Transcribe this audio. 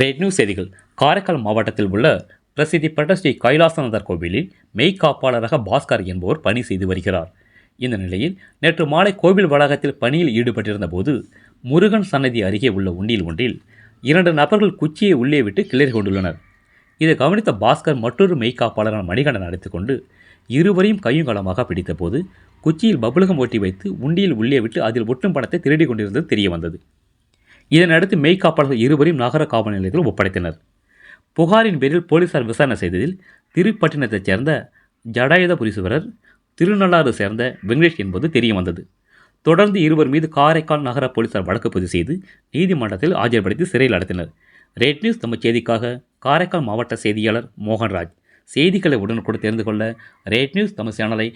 Rate news செய்திகள். காரைக்கால் மாவட்டத்தில் உள்ள பிரசித்தி பெற்ற ஸ்ரீ கைலாசநாதர் கோவிலில் மெய்க்காப்பாளராக பாஸ்கர் என்பவர் பணி செய்து வருகிறார். இந்த நிலையில் நேற்று மாலை கோவில் வளாகத்தில் பணியில் ஈடுபட்டிருந்த போது முருகன் சன்னதி அருகே உள்ள உண்டியல் ஒன்றில் இரண்டு நபர்கள் குச்சியை உள்ளே விட்டு கிளறி கொண்டுள்ளனர். இதை கவனித்த பாஸ்கர் மற்றொரு மெய்க்காப்பாளரான மணிகண்டன் அழைத்துக் கொண்டு இருவரையும் கையும் களமாக பிடித்தபோது குச்சியில் பபுலகம் ஒட்டி வைத்து உண்டியில் உள்ளே விட்டு அதில் ஒட்டும் பணத்தை திருடி கொண்டிருந்தது தெரிய வந்தது இதனையடுத்து மெய்க்காப்பாளர்கள் இருவரையும் நகர காவல் நிலையத்தில் ஒப்படைத்தனர். புகாரின் பேரில் போலீசார் விசாரணை செய்ததில் திருப்பட்டினத்தைச் சேர்ந்த ஜடாயுதபுரீஸ்வரர் திருநள்ளாறு சேர்ந்த வெங்கடேஷ் என்பது தெரிய வந்தது. தொடர்ந்து இருவர் மீது காரைக்கால் நகர போலீசார் வழக்கு பதிவு செய்து நீதிமன்றத்தில் ஆஜர்படுத்தி சிறையில் அடைத்தனர். ரேட் நியூஸ் நம்ம செய்திக்காக காரைக்கால் மாவட்ட செய்தியாளர் மோகன்ராஜ். செய்திகளை உடனுக்குடன் தெரிந்து கொள்ள ரேட் நியூஸ் தமிழ் சேனலை